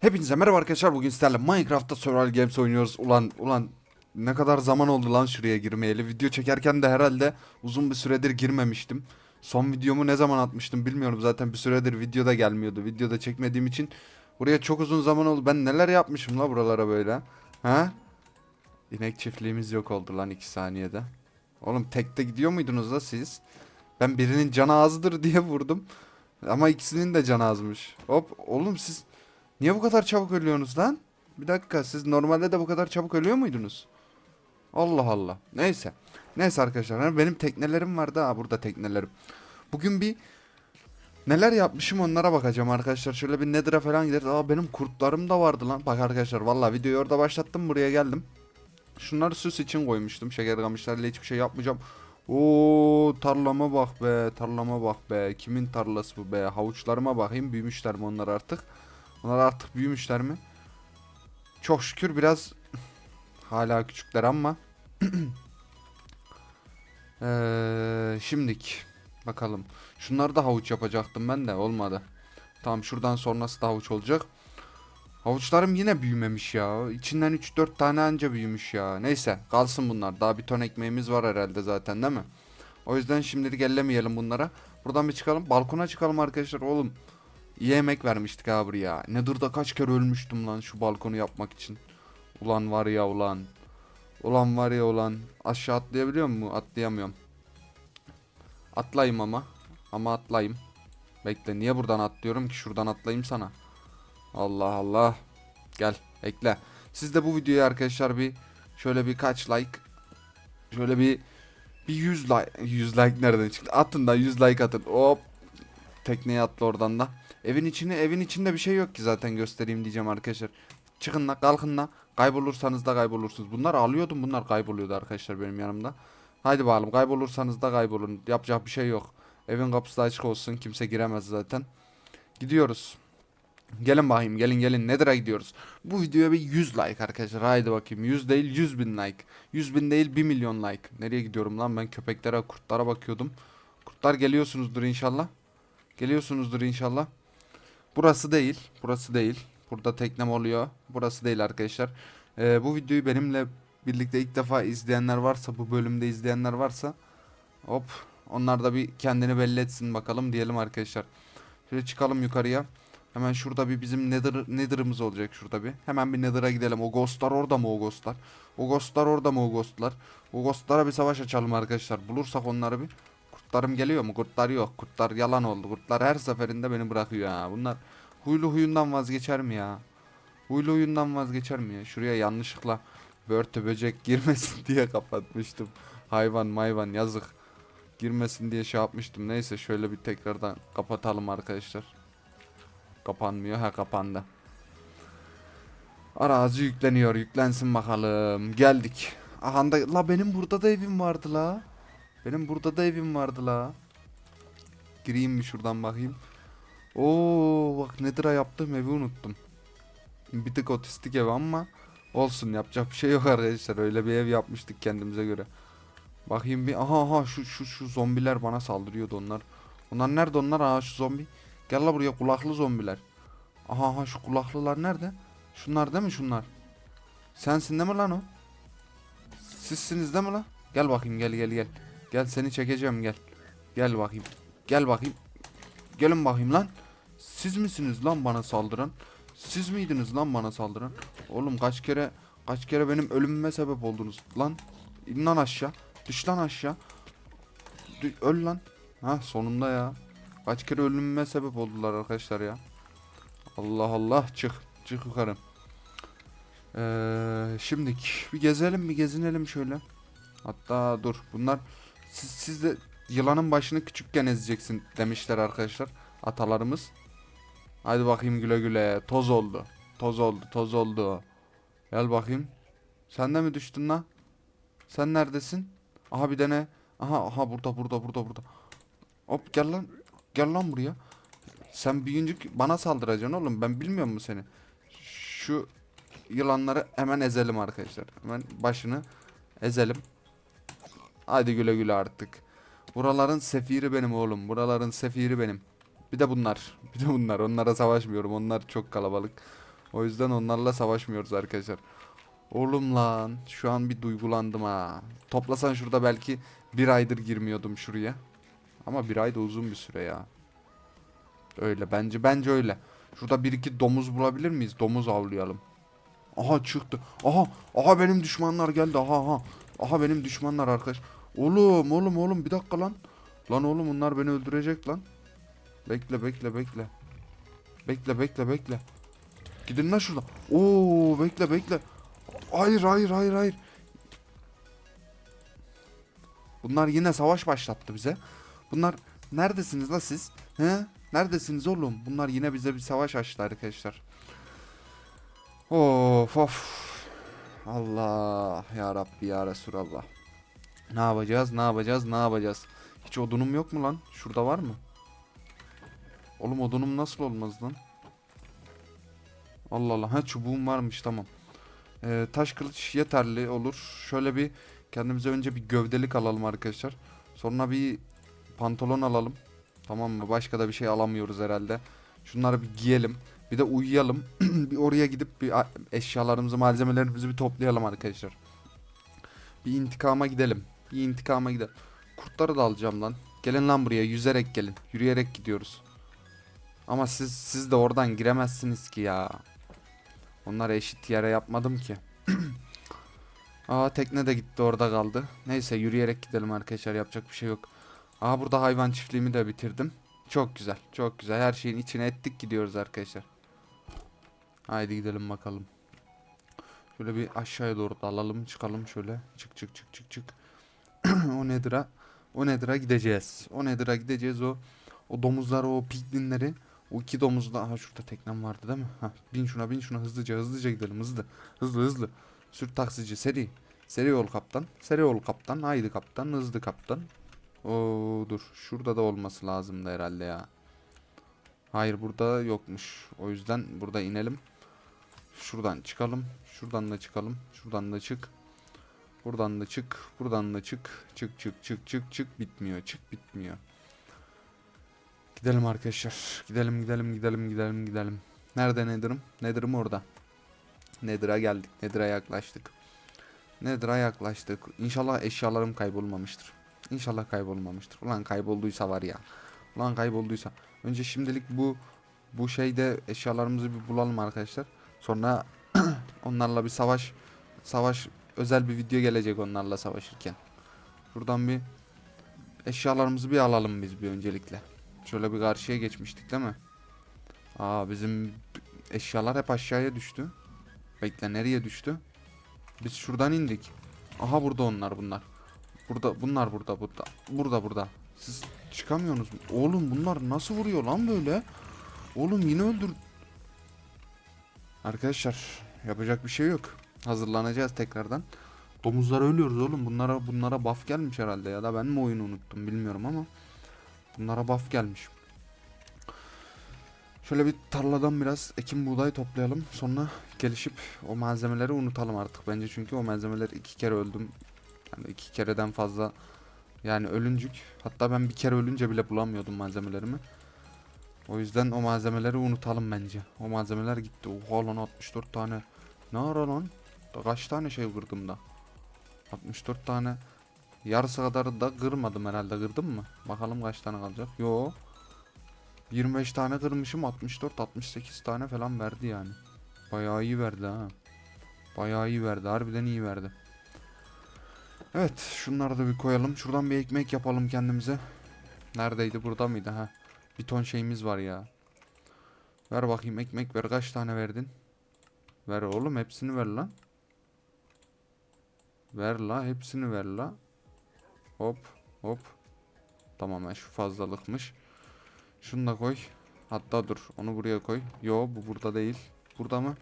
Hepinize merhaba arkadaşlar. Bugün sizlerle Minecraft'ta Survival Games oynuyoruz. Ulan ulan ne kadar zaman oldu lan şuraya girmeyeli. Video çekerken de herhalde uzun bir süredir girmemiştim. Son videomu ne zaman atmıştım bilmiyorum. Zaten bir süredir videoda gelmiyordu. Videoda çekmediğim için buraya çok uzun zaman oldu. Ben neler yapmışım la buralara böyle. Ha? İnek çiftliğimiz yok oldu lan 2 saniyede. Oğlum tekte gidiyor muydunuz da siz? Ben birinin canı azdır diye vurdum. Ama ikisinin de canı azmış. Hop oğlum siz Niye bu kadar çabuk ölüyorsunuz lan? Bir dakika siz normalde de bu kadar çabuk ölüyor muydunuz? Allah Allah. Neyse. Neyse arkadaşlar hani benim teknelerim vardı ha burada teknelerim. Bugün bir neler yapmışım onlara bakacağım arkadaşlar. Şöyle bir Nether'a falan gideriz. Aa benim kurtlarım da vardı lan. Bak arkadaşlar vallahi videoyu orada başlattım buraya geldim. Şunları süs için koymuştum. Şeker kamışlarıyla hiçbir şey yapmayacağım. Oo tarlama bak be tarlama bak be. Kimin tarlası bu be? Havuçlarıma bakayım büyümüşler mi onlar artık? Onlar artık büyümüşler mi? Çok şükür biraz hala küçükler ama ee, şimdik bakalım. Şunları da havuç yapacaktım ben de olmadı. Tamam şuradan sonrası da havuç olacak. Havuçlarım yine büyümemiş ya. İçinden 3-4 tane anca büyümüş ya. Neyse kalsın bunlar. Daha bir ton ekmeğimiz var herhalde zaten değil mi? O yüzden şimdilik ellemeyelim bunlara. Buradan bir çıkalım. Balkona çıkalım arkadaşlar oğlum. İyi emek vermiştik abi buraya. Nether'da kaç kere ölmüştüm lan şu balkonu yapmak için. Ulan var ya ulan. Ulan var ya ulan. Aşağı atlayabiliyor mu? Atlayamıyorum. Atlayayım ama. Ama atlayayım. Bekle niye buradan atlıyorum ki? Şuradan atlayayım sana. Allah Allah. Gel ekle. Siz de bu videoya arkadaşlar bir şöyle bir kaç like şöyle bir bir 100 like 100 like nereden çıktı? Atın da 100 like atın. Hop tekneye atla oradan da. Evin içini evin içinde bir şey yok ki zaten göstereyim diyeceğim arkadaşlar. Çıkın la kalkın la. Kaybolursanız da kaybolursunuz. Bunlar alıyordum bunlar kayboluyordu arkadaşlar benim yanımda. Haydi bakalım kaybolursanız da kaybolun. Yapacak bir şey yok. Evin kapısı da açık olsun kimse giremez zaten. Gidiyoruz. Gelin bakayım gelin gelin Nether'a gidiyoruz. Bu videoya bir 100 like arkadaşlar. Haydi bakayım 100 değil 100 bin like. 100 bin değil 1 milyon like. Nereye gidiyorum lan ben köpeklere kurtlara bakıyordum. Kurtlar geliyorsunuzdur inşallah. Geliyorsunuzdur inşallah. Burası değil. Burası değil. Burada teknem oluyor. Burası değil arkadaşlar. Ee, bu videoyu benimle birlikte ilk defa izleyenler varsa, bu bölümde izleyenler varsa hop onlar da bir kendini belli etsin bakalım diyelim arkadaşlar. Şöyle çıkalım yukarıya. Hemen şurada bir bizim nether, nether'ımız olacak şurada bir. Hemen bir nether'a gidelim. O ghostlar orada mı o ghostlar? O ghostlar orada mı o ghostlar? O ghostlara bir savaş açalım arkadaşlar. Bulursak onları bir. Kurtlarım geliyor mu? Kurtlar yok. Kurtlar yalan oldu. Kurtlar her seferinde beni bırakıyor ha. Bunlar huylu huyundan vazgeçer mi ya? Huylu huyundan vazgeçer mi ya? Şuraya yanlışlıkla börtü böcek girmesin diye kapatmıştım. Hayvan mayvan yazık. Girmesin diye şey yapmıştım. Neyse şöyle bir tekrardan kapatalım arkadaşlar. Kapanmıyor. Ha kapandı. Arazi yükleniyor. Yüklensin bakalım. Geldik. Aha la benim burada da evim vardı la. Benim burada da evim vardı la. Gireyim mi şuradan bakayım. Oo bak Nether'a yaptığım evi unuttum. Bir tık otistik ev ama olsun yapacak bir şey yok arkadaşlar. Öyle bir ev yapmıştık kendimize göre. Bakayım bir aha aha şu şu şu zombiler bana saldırıyordu onlar. Onlar nerede onlar? Aha şu zombi. Gel la buraya kulaklı zombiler. Aha aha şu kulaklılar nerede? Şunlar değil mi şunlar? Sensin değil mi lan o? Sizsiniz değil mi lan? Gel bakayım gel gel gel. Gel seni çekeceğim gel. Gel bakayım. Gel bakayım. Gelin bakayım lan. Siz misiniz lan bana saldıran? Siz miydiniz lan bana saldıran? Oğlum kaç kere kaç kere benim ölümüme sebep oldunuz lan. İn lan aşağı. Düş lan aşağı. Dü- öl lan. Ha sonunda ya. Kaç kere ölümüme sebep oldular arkadaşlar ya. Allah Allah çık. Çık yukarı. Ee, şimdik bir gezelim bir gezinelim şöyle. Hatta dur bunlar siz, siz de yılanın başını küçükken ezeceksin demişler arkadaşlar atalarımız. Hadi bakayım güle güle toz oldu. Toz oldu toz oldu. Gel bakayım. Sen de mi düştün lan? Sen neredesin? Aha bir dene. Aha aha burada burada burada burada. Hop gel lan. Gel lan buraya. Sen büyüyünce bana saldıracaksın oğlum. Ben bilmiyor mu seni? Şu yılanları hemen ezelim arkadaşlar. Hemen başını ezelim. Hadi güle güle artık. Buraların sefiri benim oğlum. Buraların sefiri benim. Bir de bunlar. Bir de bunlar. Onlara savaşmıyorum. Onlar çok kalabalık. O yüzden onlarla savaşmıyoruz arkadaşlar. Oğlum lan şu an bir duygulandım ha. Toplasan şurada belki bir aydır girmiyordum şuraya. Ama bir ay da uzun bir süre ya. Öyle bence bence öyle. Şurada bir iki domuz bulabilir miyiz? Domuz avlayalım. Aha çıktı. Aha aha benim düşmanlar geldi. Aha aha. Aha benim düşmanlar arkadaş. Oğlum oğlum oğlum bir dakika lan. Lan oğlum bunlar beni öldürecek lan. Bekle bekle bekle. Bekle bekle bekle. Gidin lan şuradan. Oo bekle bekle. Hayır hayır hayır hayır. Bunlar yine savaş başlattı bize. Bunlar neredesiniz la siz? He? Neredesiniz oğlum? Bunlar yine bize bir savaş açtı arkadaşlar. Of of. Allah ya Rabbi ya Resulallah. Ne yapacağız? Ne yapacağız? Ne yapacağız? Hiç odunum yok mu lan? Şurada var mı? Oğlum odunum nasıl olmaz lan? Allah Allah. Ha çubuğum varmış tamam. Ee, taş kılıç yeterli olur. Şöyle bir kendimize önce bir gövdelik alalım arkadaşlar. Sonra bir pantolon alalım. Tamam mı? Başka da bir şey alamıyoruz herhalde. Şunları bir giyelim. Bir de uyuyalım. bir oraya gidip bir eşyalarımızı, malzemelerimizi bir toplayalım arkadaşlar. Bir intikama gidelim. Bir intikama gidelim. Kurtları da alacağım lan. Gelin lan buraya yüzerek gelin. Yürüyerek gidiyoruz. Ama siz siz de oradan giremezsiniz ki ya. Onları eşit yere yapmadım ki. Aa tekne de gitti orada kaldı. Neyse yürüyerek gidelim arkadaşlar yapacak bir şey yok. Aa burada hayvan çiftliğimi de bitirdim. Çok güzel çok güzel her şeyin içine ettik gidiyoruz arkadaşlar. Haydi gidelim bakalım. Şöyle bir aşağıya doğru dalalım çıkalım şöyle. Çık çık çık çık çık. o ha? O nedir'a gideceğiz. O nedir'a gideceğiz o. O domuzlar o piglinleri. O iki domuz da. Aha şurada teknem vardı değil mi? Ha, bin şuna bin şuna hızlıca hızlıca gidelim hızlı. Hızlı hızlı. Sür taksici seri. Seri ol kaptan. Seri ol kaptan. Haydi kaptan. Hızlı kaptan. Oo dur. Şurada da olması lazımdı herhalde ya. Hayır burada yokmuş. O yüzden burada inelim. Şuradan çıkalım. Şuradan da çıkalım. Şuradan da çık. Buradan da çık. Buradan da çık. Çık çık çık çık çık. Bitmiyor. Çık bitmiyor. Gidelim arkadaşlar. Gidelim gidelim gidelim gidelim gidelim. Nerede Nether'ım? Nether'ım orada. Nether'a geldik. Nether'a yaklaştık. Nether'a yaklaştık. İnşallah eşyalarım kaybolmamıştır. İnşallah kaybolmamıştır. Ulan kaybolduysa var ya. Ulan kaybolduysa. Önce şimdilik bu bu şeyde eşyalarımızı bir bulalım arkadaşlar. Sonra onlarla bir savaş savaş özel bir video gelecek onlarla savaşırken. Şuradan bir eşyalarımızı bir alalım biz bir öncelikle. Şöyle bir karşıya geçmiştik değil mi? Aa bizim eşyalar hep aşağıya düştü. Bekle nereye düştü? Biz şuradan indik. Aha burada onlar bunlar. Burada bunlar burada burada. Burada burada. Siz çıkamıyorsunuz mu? Oğlum bunlar nasıl vuruyor lan böyle? Oğlum yine öldür. Arkadaşlar yapacak bir şey yok. Hazırlanacağız tekrardan. Domuzlar ölüyoruz oğlum. Bunlara bunlara buff gelmiş herhalde ya da ben mi oyunu unuttum bilmiyorum ama bunlara buff gelmiş. Şöyle bir tarladan biraz ekim buğday toplayalım. Sonra gelişip o malzemeleri unutalım artık bence. Çünkü o malzemeleri iki kere öldüm. Yani iki kereden fazla yani ölüncük. Hatta ben bir kere ölünce bile bulamıyordum malzemelerimi. O yüzden o malzemeleri unutalım bence. O malzemeler gitti. Oha lan 64 tane. Ne ara lan? Kaç tane şey kırdım da? 64 tane. Yarısı kadar da kırmadım herhalde. Kırdım mı? Bakalım kaç tane kalacak. Yo. 25 tane kırmışım 64 68 tane falan verdi yani. Bayağı iyi verdi ha. Bayağı iyi verdi. Harbiden iyi verdi. Evet, şunları da bir koyalım. Şuradan bir ekmek yapalım kendimize. Neredeydi? Burada mıydı ha? Bir ton şeyimiz var ya. Ver bakayım ekmek ver. Kaç tane verdin? Ver oğlum hepsini ver lan. Ver la hepsini ver la. Hop hop. Tamam ha, şu fazlalıkmış. Şunu da koy. Hatta dur onu buraya koy. Yo bu burada değil. Burada mı?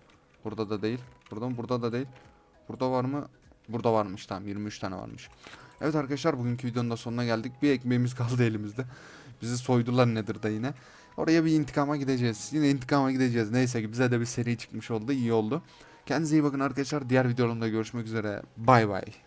Burada da değil. Burada mı? Burada da değil. Burada var mı? Burada varmış tamam 23 tane varmış. Evet arkadaşlar bugünkü videonun da sonuna geldik. Bir ekmeğimiz kaldı elimizde. Bizi soydular nedir da yine. Oraya bir intikama gideceğiz. Yine intikama gideceğiz. Neyse ki bize de bir seri çıkmış oldu. iyi oldu. Kendinize iyi bakın arkadaşlar. Diğer videolarımda görüşmek üzere. Bay bay.